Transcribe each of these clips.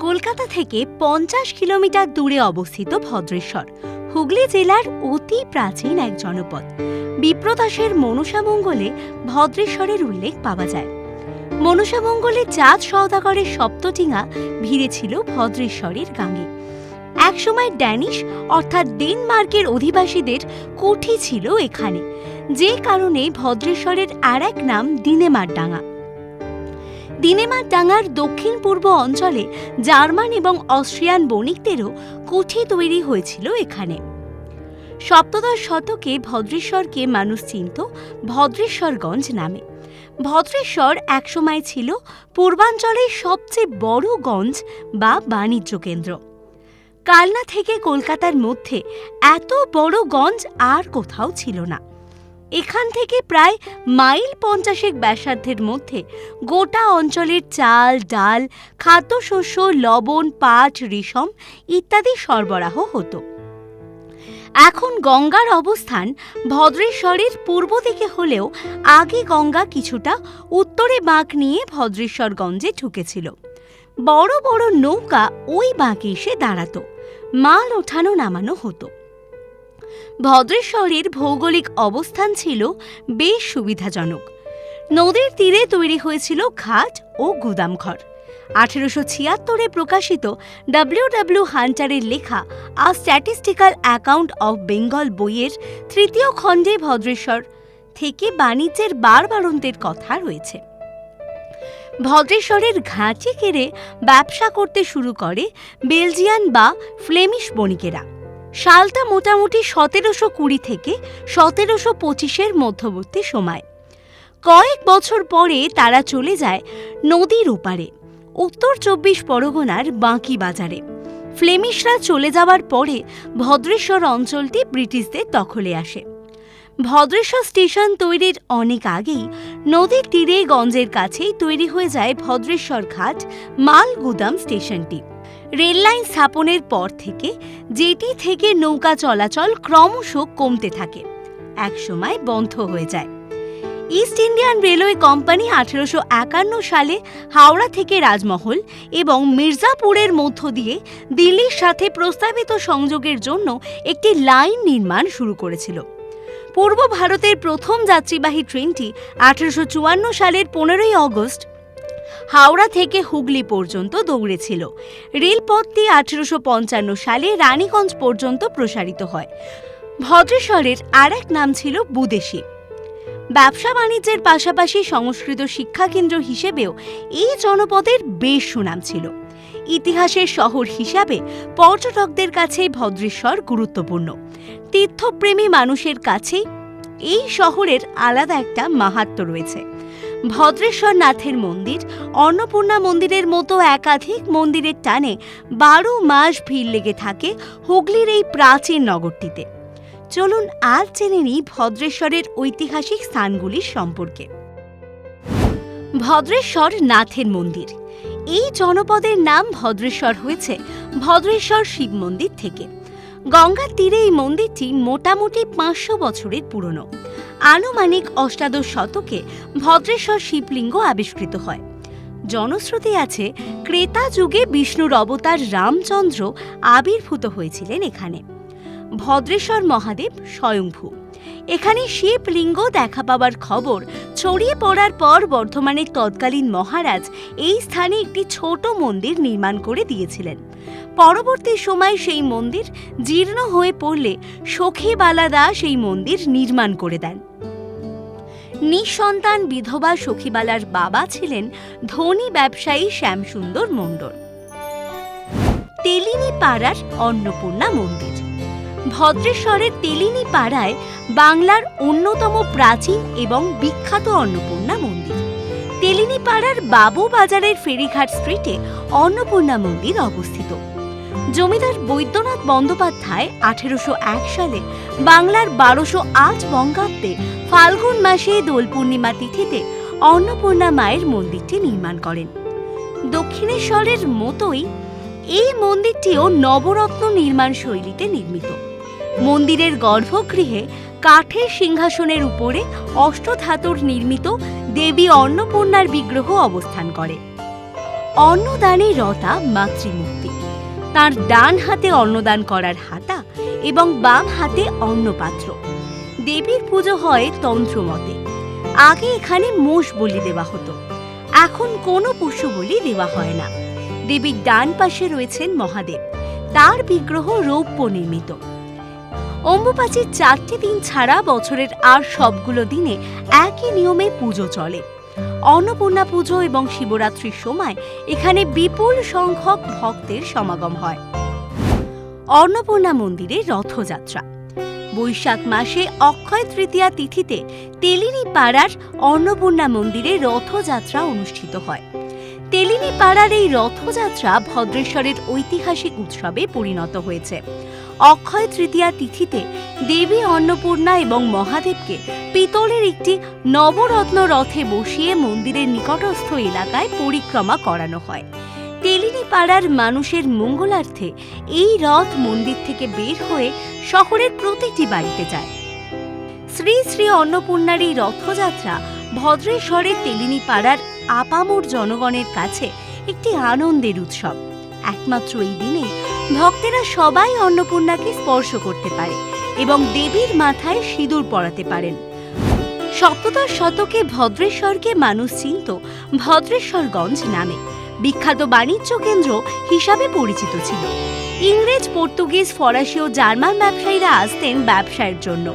কলকাতা থেকে পঞ্চাশ কিলোমিটার দূরে অবস্থিত ভদ্রেশ্বর। হুগলি জেলার অতি প্রাচীন এক জনপদ। বিপ্রদাসের মনসামঙ্গলে ভদ্রেশ্বরের উল্লেখ পাওয়া যায়। মনসামঙ্গলে চাঁদ সওদাগরের সপ্তটিঙা ভিড়ে ছিল ভদ্রেশ্বরের গাঙ্গে একসময় ড্যানিশ, অর্থাৎ ডেনমার্কের অধিবাসীদের কুঠি ছিল এখানে। যে কারণে ভদ্রেশ্বরের আর এক নাম দিনেমার ডাঙা দিনেমার ডাঙার দক্ষিণ পূর্ব অঞ্চলে জার্মান এবং অস্ট্রিয়ান বণিকদেরও কুঠি তৈরি হয়েছিল এখানে। সপ্তদশ শতকে ভদ্রেশ্বরকে মানুষ চিনত ভদ্রেশ্বরগঞ্জ নামে। ভদ্রেশ্বর একসময় ছিল পূর্বাঞ্চলের সবচেয়ে বড় গঞ্জ বা বাণিজ্য কেন্দ্র। কালনা থেকে কলকাতার মধ্যে এত বড় গঞ্জ আর কোথাও ছিল না। এখান থেকে প্রায় মাইল পঞ্চাশেক ব্যাসার্ধের মধ্যে গোটা অঞ্চলের চাল, ডাল, খাদ্যশস্য, লবণ, পাট, রেশম ইত্যাদি সরবরাহ হতো। এখন গঙ্গার অবস্থান ভদ্রেশ্বরের পূর্ব দিকে হলেও আগে গঙ্গা কিছুটা উত্তরে বাঁক নিয়ে ভদ্রেশ্বরগঞ্জে ঢুকেছিল। বড় বড় নৌকা ওই বাঁকে এসে দাঁড়াতো। মাল ওঠানো নামানো হতো। ভদ্রেশ্বরের ভৌগোলিক অবস্থান ছিল বেশ সুবিধাজনক। নদীর তীরে তৈরি হয়েছিল ঘাট ও গুদামঘর। আঠেরোশো ছিয়াত্তরে প্রকাশিত ডাব্লিউ ডব্লিউ হান্টারের লেখা a statistical account of Bengal বইয়ের তৃতীয় খণ্ডে ভদ্রেশ্বর থেকে বাণিজ্যের বারবারন্তের কথা রয়েছে। ভদ্রেশ্বরের ঘাঁটি কেড়ে ব্যবসা করতে শুরু করে বেলজিয়ান বা ফ্লেমিশ বণিকেরা। সালটা মোটামুটি সতেরোশো কুড়ি থেকে সতেরোশো পঁচিশের মধ্যবর্তী সময়। কয়েক বছর পরে তারা চলে যায় নদীর ওপারে, উত্তর চব্বিশ পরগনার বাঁকি বাজারে। ফ্লেমিশরা চলে যাওয়ার পরে ভদ্রেশ্বর অঞ্চলটি ব্রিটিশদের দখলে আসে। ভদ্রেশ্বর স্টেশন তৈরির অনেক আগেই নদীর তীরে গঞ্জের কাছেই তৈরি হয়ে যায় ভদ্রেশ্বর ঘাট মাল গুদাম স্টেশনটি। রেললাইন স্থাপনের পর থেকে যেটি থেকে নৌকা চলাচল ক্রমশ কমতে থাকে, একসময় বন্ধ হয়ে যায়। ইস্ট ইন্ডিয়ান রেলওয়ে কোম্পানি আঠেরোশো একান্ন সালে হাওড়া থেকে রাজমহল এবং মির্জাপুরের মধ্য দিয়ে দিল্লির সাথে প্রস্তাবিত সংযোগের জন্য একটি লাইন নির্মাণ শুরু করেছিল। পূর্ব ভারতের প্রথম যাত্রীবাহী ট্রেনটি আঠেরোশো চুয়ান্ন সালের পনেরোই অগস্ট হাওড়া থেকে হুগলি পর্যন্ত দৌড়েছিল। রেলপথটি আঠেরোশো পঞ্চান্ন সালে রানীগঞ্জ পর্যন্ত প্রসারিত হয়। ভদ্রেশ্বরের আর এক নাম ছিল বুদেশী। ব্যবসা বাণিজ্যের পাশাপাশি সংস্কৃত শিক্ষাকেন্দ্র হিসেবেও এই জনপদের বেশ সুনাম ছিল। ইতিহাসের শহর হিসাবে পর্যটকদের কাছে ভদ্রেশ্বর গুরুত্বপূর্ণ। তীর্থপ্রেমী মানুষের কাছেই এই শহরের আলাদা একটা মাহাত্ম্য রয়েছে। ভদ্রেশ্বর নাথের মন্দির। অন্নপূর্ণা মন্দিরের মতো একাধিক মন্দিরের টানে বারো মাস ভিড় লেগে থাকে হুগলির এই প্রাচীন নগরটিতে। চলুন আজ জেনে নিই ভদ্রেশ্বরের ঐতিহাসিক স্থানগুলির সম্পর্কে। ভদ্রেশ্বর নাথের মন্দির। এই জনপদের নাম ভদ্রেশ্বর হয়েছে ভদ্রেশ্বর শিব মন্দির থেকে। গঙ্গার তীরে এই মন্দিরটি মোটামুটি পাঁচশো বছরের পুরনো। আনুমানিক অষ্টাদশ শতকে ভদ্রেশ্বর শিবলিঙ্গ আবিষ্কৃত হয়। জনশ্রুতি আছে, ক্রেতা যুগে বিষ্ণুর অবতার রামচন্দ্র আবির্ভূত হয়েছিলেন এখানে। ভদ্রেশ্বর মহাদেব স্বয়ংভূ। এখানে শিবলিঙ্গ দেখা পাওয়ার খবর ছড়িয়ে পড়ার পর বর্ধমানের তৎকালীন মহারাজ এই স্থানে একটি ছোট মন্দির নির্মাণ করে দিয়েছিলেন। পরবর্তী সময় সেই মন্দির জীর্ণ হয়ে পড়লে সখীবালা দাস এই মন্দির নির্মাণ করে দেন। নিঃসন্তান বিধবা সখীবালার বাবা ছিলেন ধনী ব্যবসায়ী শ্যামসুন্দর মণ্ডল। তেলিনী পাড়ার অন্নপূর্ণা মন্দির। ভদ্রেশ্বরের তেলিনী পাড়ায় বাংলার অন্যতম প্রাচীন এবং বিখ্যাত অন্নপূর্ণা মন্দির। তেলিনী পাড়ার বাবু বাজারের ফেরিঘাট স্ট্রিটে অন্নপূর্ণা মন্দির অবস্থিত। জমিদার বৈদ্যনাথ বন্দ্যোপাধ্যায় আঠেরোশো এক সালে বাংলার বারোশো আট বঙ্গাব্দে ফাল্গুন মাসে দোল পূর্ণিমা তিথিতে অন্নপূর্ণা মায়ের মন্দিরটি নির্মাণ করেন। দক্ষিণেশ্বরের মতোই এই মন্দিরটিও নবরত্ন নির্মাণ শৈলীতে নির্মিত। মন্দিরের গর্ভগৃহে কাঠের সিংহাসনের উপরে অষ্টধাতুর নির্মিত দেবী অন্নপূর্ণার বিগ্রহ অবস্থান করে। অন্নদানে রতা মাতৃমূর্তি। তার ডান হাতে অন্নদান করার হাতা এবং বাম হাতে অন্নপাত্র। দেবীর পুজো হয় তন্ত্রমতে। আগে এখানে মোষ বলি দেওয়া হতো। এখন কোনো পশু বলি দেওয়া হয় না। দেবীর ডান পাশে রয়েছেন মহাদেব। তার বিগ্রহ রৌপ্য নির্মিত। অম্বুবাচীর চারটি দিন ছাড়া বছরের আর সবগুলো দিনে একই নিয়মে পুজো চলে। অন্নপূর্ণা পুজো এবং শিবরাত্রির সময় এখানে বিপুল সংখ্যক ভক্তের সমাগম হয়। অন্নপূর্ণা মন্দিরে রথযাত্রা। বৈশাখ মাসে অক্ষয় তৃতীয়া তিথিতে তেলিনী পাড়ার অন্নপূর্ণা মন্দিরে রথযাত্রা অনুষ্ঠিত হয়। তেলিনী পাড়ার এই রথযাত্রা ভদ্রেশ্বরের ঐতিহাসিক উৎসবে পরিণত হয়েছে। অক্ষয় তৃতীয়া তিথিতে দেবী অন্নপূর্ণা এবং মহাদেবকে পিতলের একটি নবরত্ন রথে বসিয়ে মন্দিরের নিকটস্থ এলাকায় পরিক্রমা করানো হয়। তেলিনী পাড়ার মানুষের মঙ্গলার্থে এই রথ মন্দির থেকে বের হয়ে শহরের প্রতিটি বাড়িতে যায়। শ্রী শ্রী অন্নপূর্ণার এই রথযাত্রা ভদ্রেশ্বরের তেলিনী পাড়ার আপামোর জনগণের কাছে একটি আনন্দের উৎসব। একমাত্র এই দিনে ভক্তেরা সবাই অন্নপূর্ণাকে স্পর্শ করতে পারে এবং দেবীর মাথায় সিঁদুর পরাতে পারেন। সপ্তদশ শতকে ভদ্রেশ্বরকে মানুষ চিনত ভদ্রেশ্বরগঞ্জ নামে। বিখ্যাত বাণিজ্য কেন্দ্র হিসাবে পরিচিত ছিল। ইংরেজ, পর্তুগিজ, ফরাসি ও জার্মান ব্যবসায়ীরা আসতেন ব্যবসায়ের জন্য।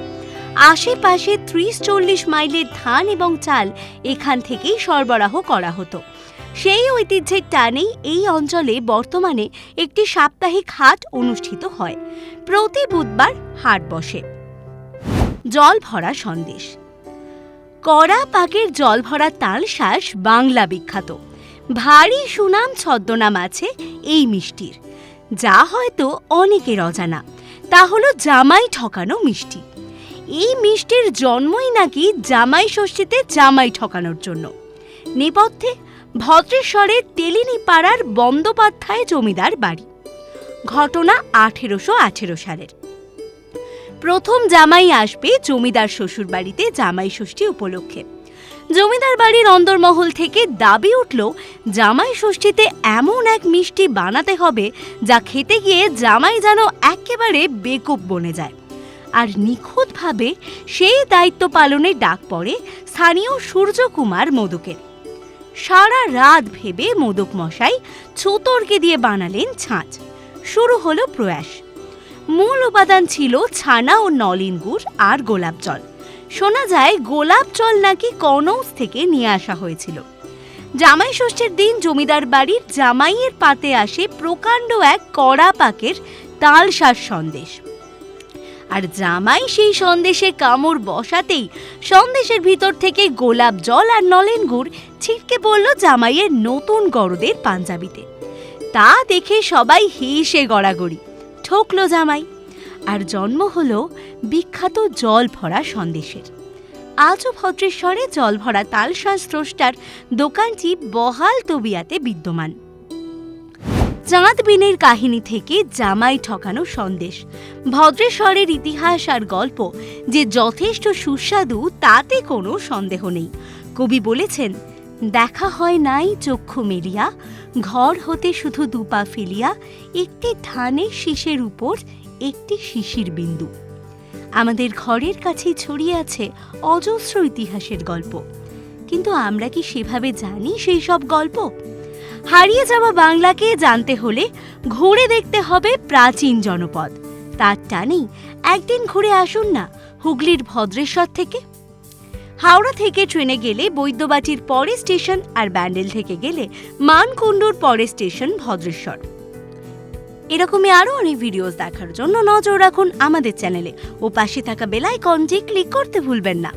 আশেপাশে ত্রিশ চল্লিশ মাইলের ধান এবং চাল এখান থেকেই সরবরাহ করা হতো। সেই ঐতিহ্যের টানেই এই অঞ্চলে বর্তমানে একটি সাপ্তাহিক হাট অনুষ্ঠিত হয়। প্রতি বুধবার হাট বসে। জল ভরা সন্দেশ। কড়া পাকের জল ভরা তালশ্বাস বাংলা বিখ্যাত। ভারী সুনাম ছদ্মনাম আছে এই মিষ্টির। যা হয়তো অনেকের অজানা। তা হলো জামাই ঠকানো মিষ্টি। এই মিষ্টির জন্মই নাকি জামাই ষষ্ঠীতে জামাই ঠকানোর জন্য। নেপথ্যে ভদ্রেশ্বরের তেলিনী পাড়ার বন্দ্যোপাধ্যায় জমিদার বাড়ি। ঘটনা আঠেরোশো আঠেরো সালের। প্রথম জামাই আসবে জমিদার শ্বশুর বাড়িতে জামাই ষষ্ঠী উপলক্ষে। জমিদার বাড়ির অন্দরমহল থেকে দাবি উঠল, জামাই ষষ্ঠীতে এমন এক মিষ্টি বানাতে হবে যা খেতে গিয়ে জামাই যেন একেবারে বেকুব বনে যায়। আর নিখুঁতভাবে সেই দায়িত্ব পালনে ডাক পড়ে স্থানীয় সূর্যকুমার মোদকের। সারা রাত ভেবে মোদক মশাই ছুতরকে দিয়ে বানালেন ছাঁচ। শুরু হলো প্রয়াস। মূল উপাদান ছিল ছানা ও নলিন গুড় আর গোলাপ জল। শোনা যায় গোলাপ জল নাকি কনৌজ থেকে নিয়ে আসা হয়েছিল। জামাই ষষ্ঠীর দিন জমিদার বাড়ির জামাইয়ের পাতে আসে প্রকাণ্ড এক কড়া পাকের তালশাস সন্দেশ। আর জামাই সেই সন্দেশে কামড় বসাতেই সন্দেশের ভিতর থেকে গোলাপ জল আর নলেন গুড় ছিটকে পড়ল জামাইয়ের নতুন গরদের পাঞ্জাবিতে। তা দেখে সবাই হেসে গড়াগড়ি, ঠকলো জামাই। আর জন্ম হলো বিখ্যাত জল ভরা সন্দেশের। আজও ভদ্রেশ্বরে জল ভরা তালশ্বাস স্রষ্টার দোকানটি বহাল তবিয়াতে বিদ্যমান। চাঁদ বিনের কাহিনী থেকে জামাই ঠকানো সন্দেশ। ভদ্রেশ্বরের ইতিহাস আর গল্প যে যথেষ্ট সুস্বাদু, তাতে কোনো সন্দেহ নেই। কবি বলেছেন, দেখা হয় নাই চক্ষু মেলিয়া, ঘর হতে শুধু দুপা ফেলিয়া, একটি ধানের শীষের উপর একটি শিশির বিন্দু। আমাদের ঘরের কাছেই ছড়িয়ে আছে অজস্র ইতিহাসের গল্প। কিন্তু আমরা কি সেভাবে জানি সেই সব গল্প? হারিয়ে যাওয়া বাংলাকে জানতে হলে ঘুরে দেখতে হবে প্রাচীন জনপদ। তার টানেই একদিন ঘুরে আসুন না, হুগলির ভদ্রেশ্বর থেকে। হাওড়া থেকে ট্রেনে গেলে বৈদ্যবাটির পরে স্টেশন আর ব্যান্ডেল থেকে গেলে মানকুণ্ডুর পরে স্টেশন ভদ্রেশ্বর। এরকমই আরও অনেক ভিডিওস দেখার জন্য নজর রাখুন আমাদের চ্যানেলে। ও পাশে থাকা বেল আইকনটি ক্লিক করতে ভুলবেন না।